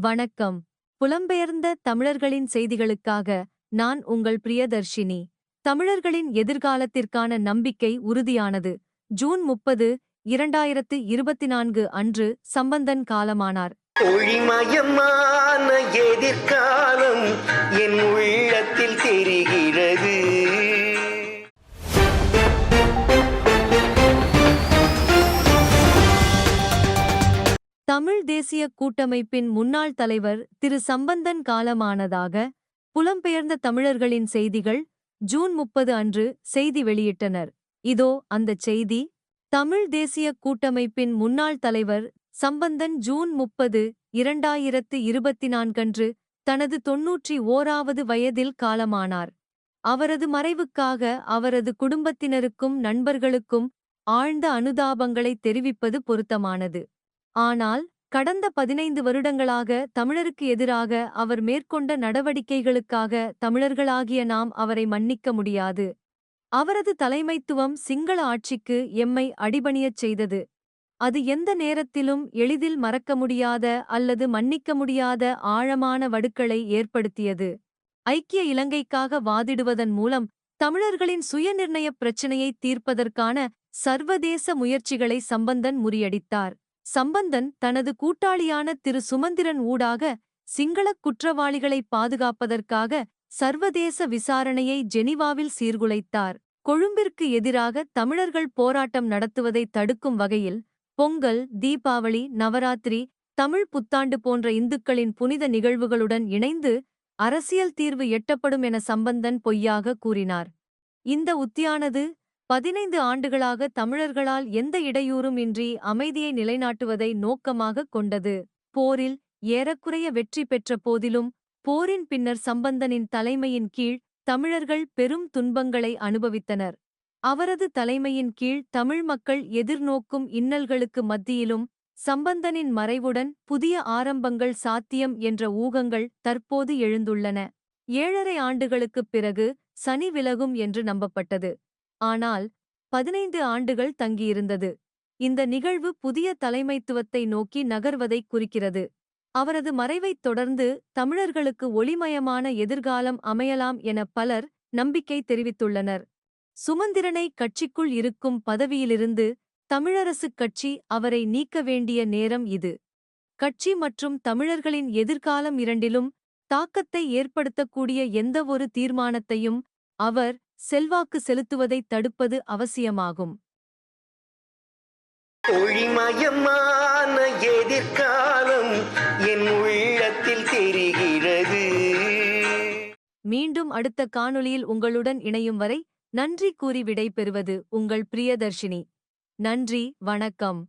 வணக்கம். புலம்பெயர்ந்த தமிழர்களின் செய்திகளுக்காக நான் உங்கள் பிரியதர்ஷினி. தமிழர்களின் எதிர்காலத்திற்கான நம்பிக்கை உறுதியானது. ஜூன் முப்பது இரண்டாயிரத்து இருபத்தி நான்கு அன்று சம்பந்தன் காலமானார். ஒளிமயமான எதிர்காலம் என் உள்ளத்தில் தெரிகிறது. தமிழ் தேசிய கூட்டமைப்பின் முன்னாள் தலைவர் திரு. சம்பந்தன் காலமானதாக புலம்பெயர்ந்த தமிழர்களின் செய்திகள் ஜூன் முப்பது அன்று செய்தி வெளியிட்டனர். இதோ அந்தச் செய்தி தமிழ் தேசிய கூட்டமைப்பின் முன்னாள் தலைவர் சம்பந்தன் ஜூன் முப்பது இரண்டாயிரத்து இருபத்தி நான்கன்று தனது தொன்னூற்றி ஓராவது வயதில் காலமானார். அவரது மறைவுக்காக அவரது குடும்பத்தினருக்கும் நண்பர்களுக்கும் ஆழ்ந்த அனுதாபங்களை தெரிவிப்பது பொருத்தமானது. ஆனால் கடந்த பதினைந்து வருடங்களாக தமிழருக்கு எதிராக அவர் மேற்கொண்ட நடவடிக்கைகளுக்காக தமிழர்களாகிய நாம் அவரை மன்னிக்க முடியாது. அவரது தலைமைத்துவம் சிங்கள ஆட்சிக்கு எம்மை அடிபணியச் செய்தது. அது எந்த நேரத்திலும் எளிதில் மறக்க முடியாத அல்லது மன்னிக்க முடியாத ஆழமான வடுக்களை ஏற்படுத்தியது. ஐக்கிய இலங்கைக்காக வாதிடுவதன் மூலம் தமிழர்களின் சுயநிர்ணயப் பிரச்சினையை தீர்ப்பதற்கான சர்வதேச முயற்சிகளை சம்பந்தன் முறியடித்தார். சம்பந்தன் தனது கூட்டாளியான திரு சுமந்திரன் ஊடாக சிங்களக் குற்றவாளிகளை பாதுகாப்பதற்காக சர்வதேச விசாரணையை ஜெனிவாவில் சீர்குலைத்தார். கொழும்பிற்கு எதிராக தமிழர்கள் போராட்டம் நடத்துவதை தடுக்கும் வகையில் பொங்கல் தீபாவளி நவராத்திரி தமிழ் புத்தாண்டு போன்ற இந்துக்களின் புனித நிகழ்வுகளுடன் இணைந்து அரசியல் தீர்வு எட்டப்படும் என சம்பந்தன் பொய்யாக கூறினார். இந்த உத்தியானது பதினைந்து ஆண்டுகளாக தமிழர்களால் எந்த இடையூறும் இன்றி அமைதியை நிலைநாட்டுவதை நோக்கமாகக் கொண்டது. போரில் ஏறக்குறைய வெற்றி பெற்ற போதிலும் போரின் பின்னர் சம்பந்தனின் தலைமையின் கீழ் தமிழர்கள் பெரும் துன்பங்களை அனுபவித்தனர். அவரது தலைமையின் கீழ் தமிழ் மக்கள் எதிர்நோக்கும் இன்னல்களுக்கு மத்தியிலும் சம்பந்தனின் மறைவுடன் புதிய ஆரம்பங்கள் சாத்தியம் என்ற ஊகங்கள் தற்போது எழுந்துள்ளன. ஏழரை ஆண்டுகளுக்குப் பிறகு சனி விலகும் என்று நம்பப்பட்டது. ஆனால் பதினைந்து ஆண்டுகள் தங்கியிருந்தது. இந்த நிகழ்வு புதிய தலைமைத்துவத்தை நோக்கி நகர்வதைக் குறிக்கிறது. அவரது மறைவைத் தொடர்ந்து தமிழர்களுக்கு ஒளிமயமான எதிர்காலம் அமையலாம் என பலர் நம்பிக்கை தெரிவித்துள்ளனர். சுமந்திரனை கட்சிக்குள் இருக்கும் பதவியிலிருந்து தமிழரசுக் கட்சி அவரை நீக்க வேண்டிய நேரம் இது. கட்சி மற்றும் தமிழர்களின் எதிர்காலம் இரண்டிலும் தாக்கத்தை ஏற்படுத்தக்கூடிய எந்தவொரு தீர்மானத்தையும் அவர் செல்வாக்கு செலுத்துவதைத் தடுப்பது அவசியமாகும். ஒளிமயமான எதிர்காலம் என் உள்ளத்தில் தெரிகிறது. மீண்டும் அடுத்த காணொளியில் உங்களுடன் இணையும் வரை நன்றி கூறி விடை பெறுவது உங்கள் பிரியதர்ஷினி. நன்றி வணக்கம்.